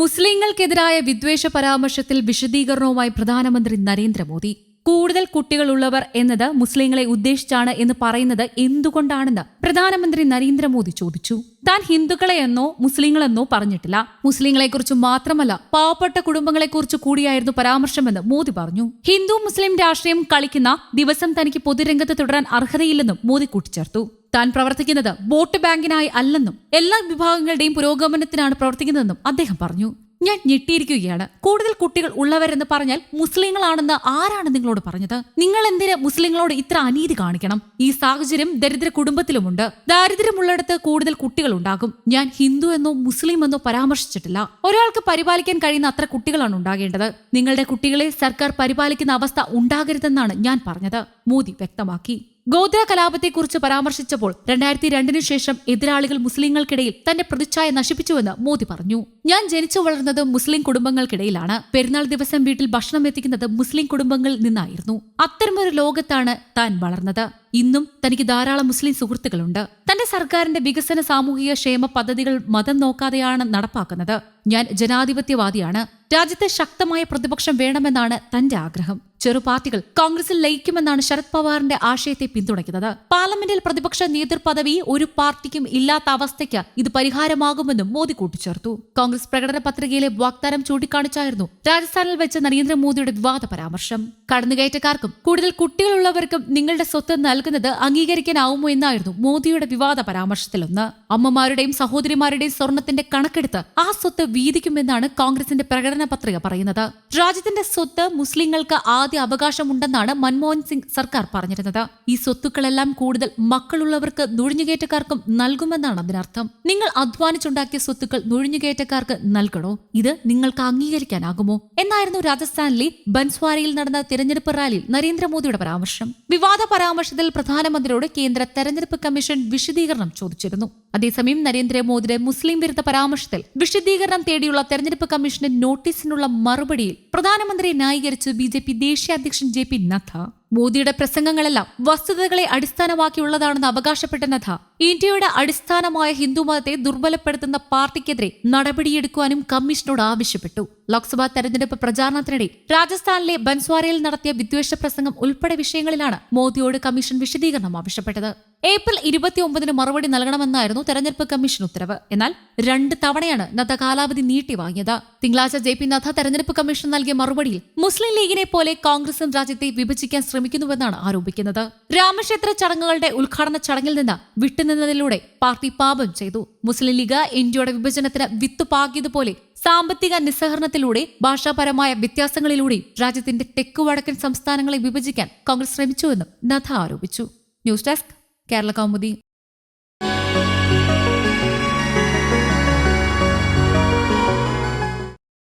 മുസ്ലിങ്ങൾക്കെതിരായ വിദ്വേഷ പരാമർശത്തിൽ വിശദീകരണവുമായി പ്രധാനമന്ത്രി നരേന്ദ്രമോദി. കൂടുതൽ കുട്ടികളുള്ളവർ എന്നത് മുസ്ലിങ്ങളെ ഉദ്ദേശിച്ചാണ് എന്ന് പറയുന്നത് എന്തുകൊണ്ടാണെന്ന് പ്രധാനമന്ത്രി നരേന്ദ്രമോദി ചോദിച്ചു. താൻ ഹിന്ദുക്കളെയെന്നോ മുസ്ലിങ്ങളെന്നോ പറഞ്ഞിട്ടില്ല. മുസ്ലിങ്ങളെക്കുറിച്ച് മാത്രമല്ല പാവപ്പെട്ട കുടുംബങ്ങളെക്കുറിച്ച് കൂടിയായിരുന്നു പരാമർശമെന്ന് മോദി പറഞ്ഞു. ഹിന്ദു മുസ്ലിം രാഷ്ട്രീയം കളിക്കുന്ന ദിവസം തനിക്ക് പൊതുരംഗത്ത് തുടരാൻ അർഹതയില്ലെന്നും മോദി കൂട്ടിച്ചേർത്തു. താൻ പ്രവർത്തിക്കുന്നത് വോട്ട് ബാങ്കിനായി അല്ലെന്നും എല്ലാ വിഭാഗങ്ങളുടെയും പുരോഗമനത്തിനാണ് പ്രവർത്തിക്കുന്നതെന്നും അദ്ദേഹം പറഞ്ഞു. ഞാൻ ഞെട്ടിയിരിക്കുകയാണ്. കൂടുതൽ കുട്ടികൾ ഉള്ളവരെന്ന് പറഞ്ഞാൽ മുസ്ലിങ്ങളാണെന്ന് ആരാണ് നിങ്ങളോട് പറഞ്ഞത്? നിങ്ങൾ എന്തിന് മുസ്ലിങ്ങളോട് ഇത്ര അനീതി കാണിക്കണം? ഈ സാഹചര്യം ദരിദ്ര കുടുംബത്തിലുമുണ്ട്. ദാരിദ്ര്യമുള്ളിടത്ത് കൂടുതൽ കുട്ടികൾ ഉണ്ടാകും. ഞാൻ ഹിന്ദു എന്നോ മുസ്ലിം എന്നോ പരാമർശിച്ചിട്ടില്ല. ഒരാൾക്ക് പരിപാലിക്കാൻ കഴിയുന്ന അത്ര കുട്ടികളാണ് ഉണ്ടാകേണ്ടത്. നിങ്ങളുടെ കുട്ടികളെ സർക്കാർ പരിപാലിക്കുന്ന അവസ്ഥ ഉണ്ടാകരുതെന്നാണ് ഞാൻ പറഞ്ഞത്. മോദി വ്യക്തമാക്കി. ഗോത്ര കലാപത്തെക്കുറിച്ച് പരാമർശിച്ചപ്പോൾ രണ്ടായിരത്തി രണ്ടിനു ശേഷം എതിരാളികൾ മുസ്ലിങ്ങൾക്കിടയിൽ തന്റെ പ്രതിച്ഛായ നശിപ്പിച്ചുവെന്ന് മോദി പറഞ്ഞു. ഞാൻ ജനിച്ചു വളർന്നത് മുസ്ലിം കുടുംബങ്ങൾക്കിടയിലാണ്. പെരുന്നാൾ ദിവസം വീട്ടിൽ ഭക്ഷണം എത്തിക്കുന്നത് മുസ്ലിം കുടുംബങ്ങളിൽ നിന്നായിരുന്നു. അത്തരമൊരു ലോകത്താണ് താൻ വളർന്നത്. ഇന്നും തനിക്ക് ധാരാളം മുസ്ലിം സുഹൃത്തുക്കളുണ്ട്. തന്റെ സർക്കാരിന്റെ വികസന സാമൂഹിക ക്ഷേമ പദ്ധതികൾ മതം നോക്കാതെയാണ് നടപ്പാക്കുന്നത്. ഞാൻ ജനാധിപത്യവാദിയാണ്. രാജ്യത്തെ ശക്തമായ പ്രതിപക്ഷം വേണമെന്നാണ് തന്റെ ആഗ്രഹം. ചെറു പാർട്ടികൾ കോൺഗ്രസിൽ ലയിക്കുമെന്നാണ് ശരത് പവാറിന്റെ ആശയത്തെ പിന്തുണയ്ക്കുന്നത്. പാർലമെന്റിൽ പ്രതിപക്ഷ നേതൃപദവി ഒരു പാർട്ടിക്കും ഇല്ലാത്ത അവസ്ഥയ്ക്ക് ഇത് പരിഹാരമാകുമെന്നും മോദി കൂട്ടിച്ചേർത്തു. കോൺഗ്രസ് പ്രകടന പത്രികയിലെ വാഗ്ദാനം ചൂണ്ടിക്കാണിച്ചായിരുന്നു രാജസ്ഥാനിൽ വെച്ച് നരേന്ദ്രമോദിയുടെ വിവാദ പരാമർശം. കടന്നുകയറ്റക്കാർക്കും കൂടുതൽ കുട്ടികളുള്ളവർക്കും നിങ്ങളുടെ സ്വത്ത് നൽകുന്നത് അംഗീകരിക്കാനാവുമോ എന്നായിരുന്നു മോദിയുടെ വിവാദ പരാമർശത്തിലൊന്ന്. അമ്മമാരുടെയും സഹോദരിമാരുടെയും സ്വർണത്തിന്റെ കണക്കെടുത്ത് ആ സ്വത്ത് വീതിക്കുമെന്നാണ് കോൺഗ്രസിന്റെ പ്രകടന പത്രിക പറയുന്നത്. രാജ്യത്തിന്റെ സ്വത്ത് മുസ്ലിങ്ങൾക്ക് ആദ്യ അവകാശമുണ്ടെന്നാണ് മൻമോഹൻ സിംഗ് സർക്കാർ പറഞ്ഞിരുന്നത്. ഈ സ്വത്തുക്കളെല്ലാം കൂടുതൽ മക്കളുള്ളവർക്ക് നുഴഞ്ഞുകയറ്റക്കാർക്കും നൽകുമെന്നാണ് അതിനർത്ഥം. നിങ്ങൾ അധ്വാനിച്ചുണ്ടാക്കിയ സ്വത്തുക്കൾ നുഴഞ്ഞുകയറ്റക്കാർക്ക് നൽകണോ? ഇത് നിങ്ങൾക്ക് അംഗീകരിക്കാനാകുമോ? എന്നായിരുന്നു രാജസ്ഥാനിലെ ബൻസ്വാരയിൽ നടന്ന തിരഞ്ഞെടുപ്പ് റാലിയിൽ നരേന്ദ്രമോദിയുടെ പരാമർശം. വിവാദ പരാമർശത്തിൽ പ്രധാനമന്ത്രിയോട് കേന്ദ്ര തെരഞ്ഞെടുപ്പ് കമ്മീഷൻ വിശദീകരണം ചോദിച്ചിരുന്നു. അതേസമയം നരേന്ദ്രമോദിയുടെ മുസ്ലിം വിരുദ്ധ പരാമർശത്തിൽ വിശദീകരണം തേടിയുള്ള തെരഞ്ഞെടുപ്പ് കമ്മീഷന്റെ നോട്ടീസിനുള്ള മറുപടിയിൽ പ്രധാനമന്ത്രിയെ ന്യായീകരിച്ച് ബി ദേശീയ അധ്യക്ഷൻ ജെ പി നദ്ദ. മോദിയുടെ പ്രസംഗങ്ങളെല്ലാം വസ്തുതകളെ അടിസ്ഥാനമാക്കിയുള്ളതാണെന്ന് അവകാശപ്പെട്ട നദ്ദ. ഇന്ത്യയുടെ അടിസ്ഥാനമായ ഹിന്ദുമതത്തെ ദുർബലപ്പെടുത്തുന്ന പാർട്ടിക്കെതിരെ നടപടിയെടുക്കുവാനും കമ്മീഷനോട് ആവശ്യപ്പെട്ടു. ലോക്സഭാ തെരഞ്ഞെടുപ്പ് പ്രചാരണത്തിനിടെ രാജസ്ഥാനിലെ ബൻസ്വാരയിൽ നടത്തിയ വിദ്വേഷ പ്രസംഗം ഉൾപ്പെടെ വിഷയങ്ങളിലാണ് മോദിയോട് കമ്മീഷൻ വിശദീകരണം ആവശ്യപ്പെട്ടത്. ഏപ്രിൽ ഇരുപത്തിയൊമ്പതിന് മറുപടി നൽകണമെന്നായിരുന്നു തെരഞ്ഞെടുപ്പ് കമ്മീഷൻ ഉത്തരവ്. എന്നാൽ രണ്ട് തവണയാണ് നദ്ദ കാലാവധി നീട്ടി വാങ്ങിയത്. തിങ്കളാഴ്ച ജെ പി നദ്ദ തെരഞ്ഞെടുപ്പ് കമ്മീഷൻ നൽകിയ മറുപടിയിൽ മുസ്ലിം ലീഗിനെ പോലെ കോൺഗ്രസും രാജ്യത്തെ വിഭജിക്കാൻ ശ്രമിക്കുന്നുവെന്നാണ് ആരോപിക്കുന്നത്. രാമക്ഷേത്ര ചടങ്ങുകളുടെ ഉദ്ഘാടന ചടങ്ങിൽ നിന്ന് വിട്ടുനിന്നതിലൂടെ പാർട്ടി പാപം ചെയ്തു. മുസ്ലിം ലീഗ് ഇന്ത്യയുടെ വിഭജനത്തിന് വിത്ത് പാകിയതുപോലെ സാമ്പത്തിക നിസ്സഹരണത്തിലൂടെ ഭാഷാപരമായ വ്യത്യാസങ്ങളിലൂടെ രാജ്യത്തിന്റെ തെക്കു വടക്കൻ സംസ്ഥാനങ്ങളെ വിഭജിക്കാൻ കോൺഗ്രസ് ശ്രമിച്ചുവെന്നും നദ്ദ ആരോപിച്ചു. News desk Kerala Kaumudi.